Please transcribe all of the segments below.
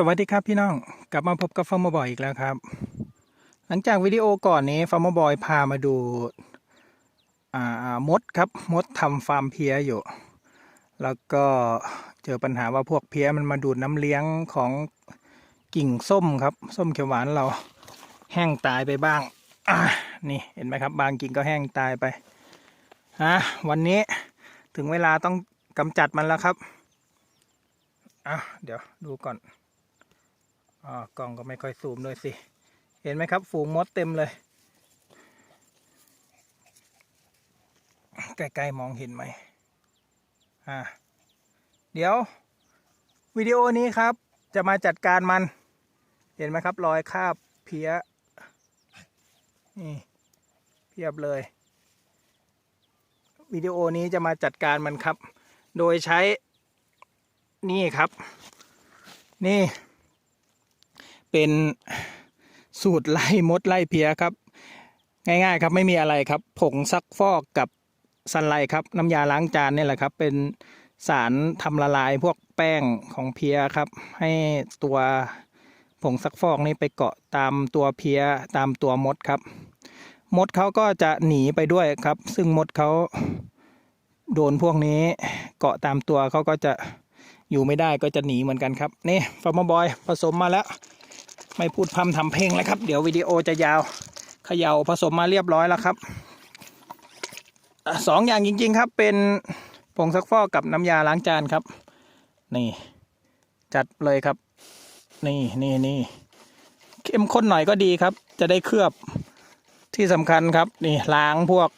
สวัสดีครับพี่น้อง กลับมาพบกับฟาร์มบอยอีกแล้วครับ หลังจากวิดีโอก่อนนี้ฟาร์มบอยพามาดูมดครับมดทำฟาร์มเพียอยู่ แล้วก็เจอปัญหาว่าพวกเพียมันมาดูดน้ำเลี้ยงของกิ่งส้มครับ ส้มเขียวหวานเราแห้งตายไปบ้างนี่เห็นไหมครับ บางกิ่งก็แห้งตายไปฮะวันนี้ถึงเวลาต้องกำจัดมันแล้วครับอะเดี๋ยวดูก่อน อ๋อกล้องก็ไม่ค่อยซูมด้วยสิ เห็นไหมครับ ฝูงมดเต็มเลย ใกล้ๆมองเห็นไหมอ่าเดี๋ยว วิดีโอนี้ครับ จะมาจัดการมัน เห็นไหมครับ รอยคาบเพี้ยนี่เพียบเลย วิดีโอนี้จะมาจัดการมันครับ โดยใช้นี่ครับ นี่ เป็นสูตรไล่มดไล่เพียครับ ง่ายๆครับไม่มีอะไรครับ ผงซักฟอกกับซันไลครับ น้ำยาล้างจานนี่แหละครับ เป็นสารทำละลายพวกแป้งของเพียครับ ให้ตัวผงซักฟอกนี่ไปเกาะตามตัวเพียตามตัวมดครับ มดเขาก็จะหนีไปด้วยครับ ซึ่งมดเขาโดนพวกนี้เกาะตามตัวเขาก็จะอยู่ไม่ได้ก็จะหนีเหมือนกันครับ นี่ฟาร์มบอยผสมมาแล้ว ไม่พูดพร่ำทำเพลงแล้วครับ เดี๋ยววิดีโอจะยาวเขย่าผสมมาเรียบร้อยแล้วครับสองอย่างจริง ๆ ครับ เป็นผงซักฟอกกับน้ำยาล้างจานครับ นี่ จัดเลยครับ นี่นี่นี่เข้มข้นหน่อยก็ดีครับ จะได้เคลือบที่สำคัญครับ นี่ล้างพวก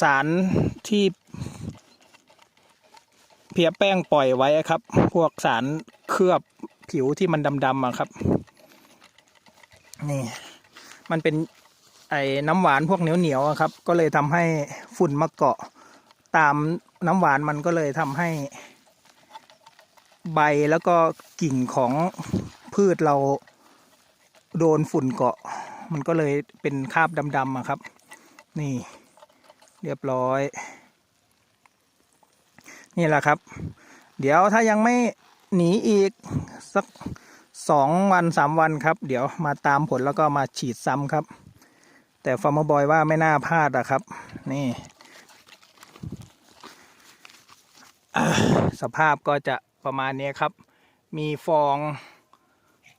สารที่ เพียแป้งปล่อยไว้ครับ พวกสารเคลือบผิวที่มันดำๆอะครับ นี่ มันเป็นไอ้น้ำหวานพวกเหนียวๆอะครับ ก็เลยทำให้ฝุ่นมาเกาะ ตามน้ำหวานมันก็เลยทำให้ ใบแล้วก็กิ่งของพืชเราโดนฝุ่นเกาะ มันก็เลยเป็นคราบดำๆอะครับ นี่ เรียบร้อย นี่แหละครับ เดี๋ยวถ้ายังไม่หนีอีกสักสองวันสามวันครับ เดี๋ยวมาตามผลแล้วก็มาฉีดซ้ำครับ แต่ฟาร์มบอยว่าไม่น่าพลาดอะครับ นี่สภาพก็จะประมาณนี้ครับ มีฟอง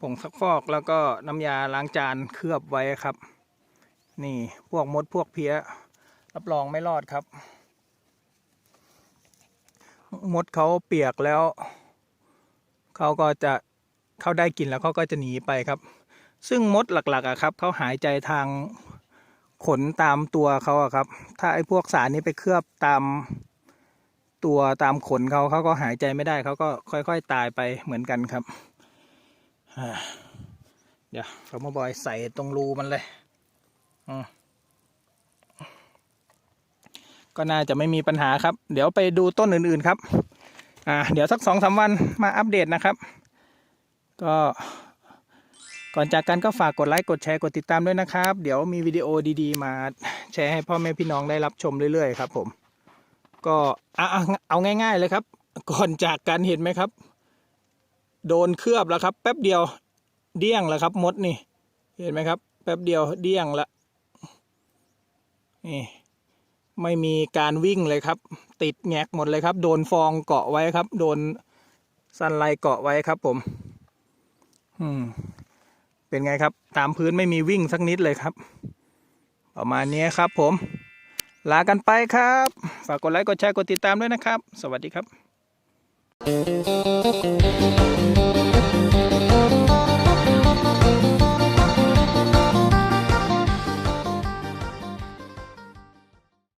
ผงซักฟอกแล้วก็น้ำยาล้างจานเคลือบไว้ครับ นี่พวกมดพวกเพี้ย รับรองไม่รอดครับ มดเขาเปียกแล้วเขาก็จะเขาได้กินแล้วเขาก็จะหนีไปครับ ซึ่งมดหลักๆอะครับเขาหายใจทางขนตามตัวเขาอะครับ ถ้าไอ้พวกสารนี้ไปเคลือบตามตัวตามขนเขาเขาก็หายใจไม่ได้เขาก็ค่อย ๆ ตายไปเหมือนกันครับเดี๋ยวเขามาบอยใส่ตรงรูมันเลย อืม ก็น่าจะไม่มีปัญหาครับ เดี๋ยวไปดูต้นอื่นๆครับ อ่า เดี๋ยวสักสองสาวันมาอัปเดตนะครับ ก็ก่อนจากกันก็ฝากกดไลค์กดแชร์กดติดตามด้วยนะครับ เดี๋ยวมีวิดีโอดีๆ มาแชร์ให้พ่อแม่พี่น้องได้รับชมเรื่อยๆครับ ผม ก็เอาเอาง่าย ๆเลยครับ ก่อนจากกันเห็นไหมครับ โดนเคลือบแล้วครับ แป๊บเดียวเดี้ยงแล้วครับมดนี่ เห็นไหมครับ แป๊บเดียวเดี้ยงละนี่ ไม่มีการวิ่งเลยครับ ติดแงกหมดเลยครับ โดนฟองเกาะไว้ครับ โดนสันไลเกาะไว้ครับผม อืม เป็นไงครับ ตามพื้นไม่มีวิ่งสักนิดเลยครับ ประมาณนี้ครับผม ลากันไปครับ ฝากกดไลค์กดแชร์กดติดตามด้วยนะครับ สวัสดีครับ